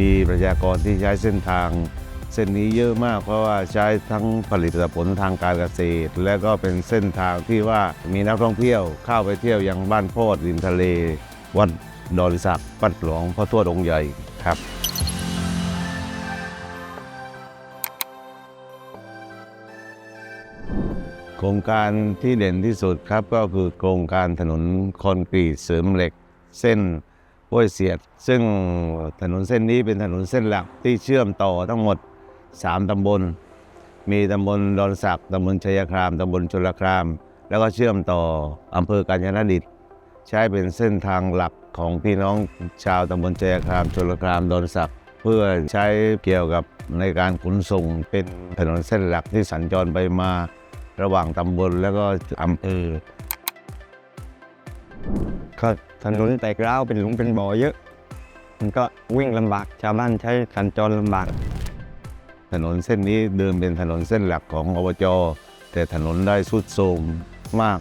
มีประชากรที่ใช้เส้นทาง เส้นนี้เยอะมาก เพราะว่าใช้ทั้งผลิตผลทางการเกษตร และก็เป็นเส้นทางที่ว่ามีนักท่องเที่ยวเข้าไปเที่ยวยังบ้านโพดริมทะเล วัดดอนสักวัดหลวงพ่อทวดองค์ใหญ่ครับโครงการที่เด่นที่สุดครับก็คือโครงการถนนคอนกรีตเสริมเหล็ก เส้น ห้วยเสียด ซึ่งถนนเส้นนี้เป็นถนนเส้นหลักที่เชื่อมต่อทั้งหมด 3 ตำบล มีตำบลดอนสักตำบลชัยครามตำบลชลคราม แล้วก็เชื่อมต่ออำเภอกาญจนดิตใช้เป็นเส้นทางหลักของพี่น้องชาวตำบลชัยครามชลครามดอนสักเพื่อใช้เกี่ยวกับในการขนส่งเป็นถนนเส้นหลักที่สัญจรไปมาระหว่างตำบลแล้วก็อำเภอ ก็ถนนแตกร้าวเป็นหลุมเป็นบ่อเยอะ มันก็วิ่งลำบากชาวบ้านใช้สัญจรลำบาก ถนนเส้นนี้เดิมเป็นถนนเส้นหลักของอบจ แต่ถนนได้สุดโทรมมาก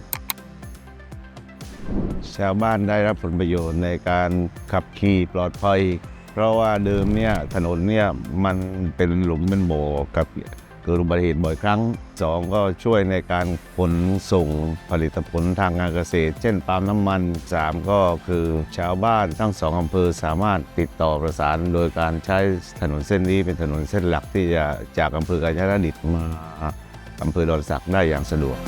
ชาวบ้านได้รับผลประโยชน์ในการขับขี่ปลอดภัย เพราะว่าเดิมเนี่ยถนนเนี่ยมันเป็นหลุมเป็นบ่อกับ เกิดอุบัติเหตุบ่อยครั้งสองก็ช่วยในการขนส่งผลิตผลทางการเกษตร เช่นปาล์มน้ำมันสามก็คือชาวบ้านทั้งสองอำเภอสามารถติดต่อประสาน โดยการใช้ถนนเส้นนี้เป็นถนนเส้นหลักที่จะจากอำเภอกาญจนดิตมาอำเภอดอนสักได้อย่างสะดวก